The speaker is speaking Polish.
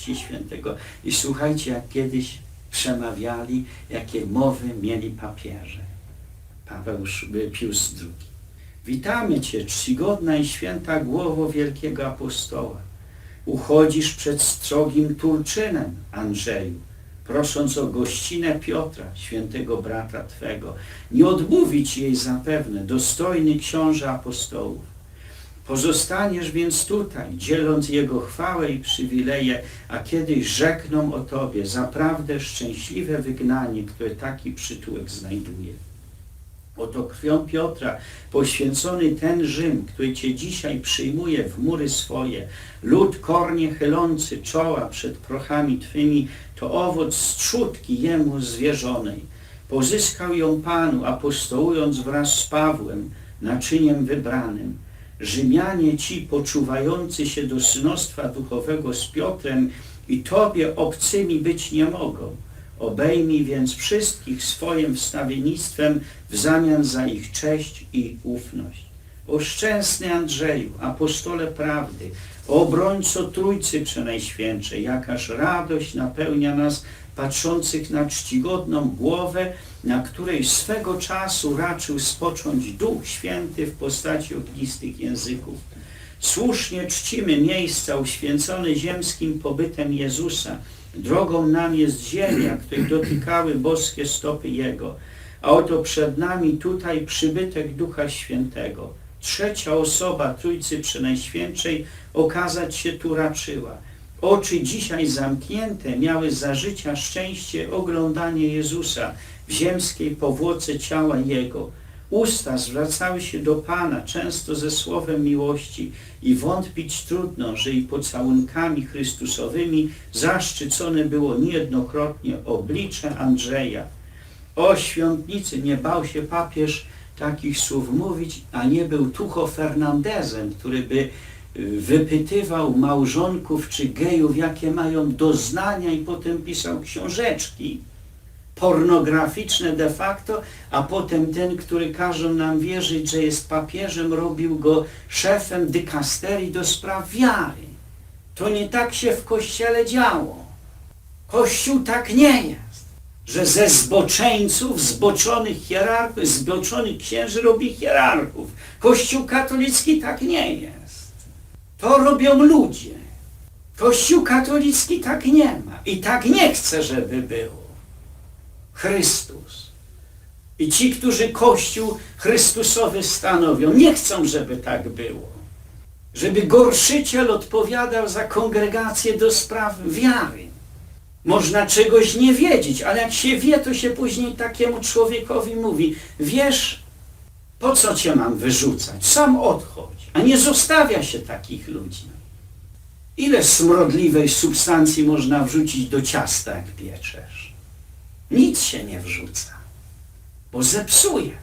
Chrzcie Świętego. I słuchajcie, jak kiedyś przemawiali, jakie mowy mieli papieże. Paweł Pius II. Witamy Cię, czcigodna i święta głowo wielkiego apostoła. Uchodzisz przed strogim Turczynem, Andrzeju, prosząc o gościnę Piotra, świętego brata Twego. Nie odmówić jej zapewne, dostojny książę apostołów. Pozostaniesz więc tutaj, dzieląc Jego chwałę i przywileje, a kiedyś rzekną o Tobie zaprawdę szczęśliwe wygnanie, które taki przytułek znajduje. Oto krwią Piotra poświęcony ten Rzym, który Cię dzisiaj przyjmuje w mury swoje, lud kornie chylący czoła przed prochami Twymi, to owoc strzutki Jemu zwierzonej. Pozyskał ją Panu, apostołując wraz z Pawłem, naczyniem wybranym. Rzymianie ci poczuwający się do synostwa duchowego z Piotrem i Tobie obcymi być nie mogą. Obejmij więc wszystkich swoim wstawiennictwem w zamian za ich cześć i ufność. O szczęsny Andrzeju, apostole prawdy, obrońco Trójcy Przenajświętszej, jakaż radość napełnia nas patrzących na czcigodną głowę, na której swego czasu raczył spocząć Duch Święty w postaci ognistych języków. Słusznie czcimy miejsca uświęcone ziemskim pobytem Jezusa. Drogą nam jest ziemia, której dotykały boskie stopy Jego. A oto przed nami tutaj przybytek Ducha Świętego. Trzecia osoba Trójcy Przenajświętszej okazać się tu raczyła. Oczy dzisiaj zamknięte miały za życia szczęście oglądanie Jezusa w ziemskiej powłoce ciała Jego. Usta zwracały się do Pana często ze słowem miłości i wątpić trudno, że i pocałunkami Chrystusowymi zaszczycone było niejednokrotnie oblicze Andrzeja. O świątnicy nie bał się papież takich słów mówić, a nie był Tucho Fernandezem, który by wypytywał małżonków czy gejów, jakie mają doznania i potem pisał książeczki pornograficzne de facto, a potem ten, który każą nam wierzyć, że jest papieżem, robił go szefem dykasterii do spraw wiary. To nie tak się w Kościele działo. Kościół tak nie jest, że ze zboczeńców, zboczonych hierarchów, zboczonych księży robi hierarchów. Kościół katolicki tak nie jest. To robią ludzie. Kościół katolicki tak nie ma i tak nie chce, żeby było. Chrystus. I ci, którzy Kościół Chrystusowy stanowią, nie chcą, żeby tak było. Żeby gorszyciel odpowiadał za kongregację do spraw wiary. Można czegoś nie wiedzieć, ale jak się wie, to się później takiemu człowiekowi mówi, wiesz, po co cię mam wyrzucać? Sam odchodź. A nie zostawia się takich ludzi. Ile smrodliwej substancji można wrzucić do ciasta, jak pieczesz? Nic się nie wrzuca, bo zepsuje.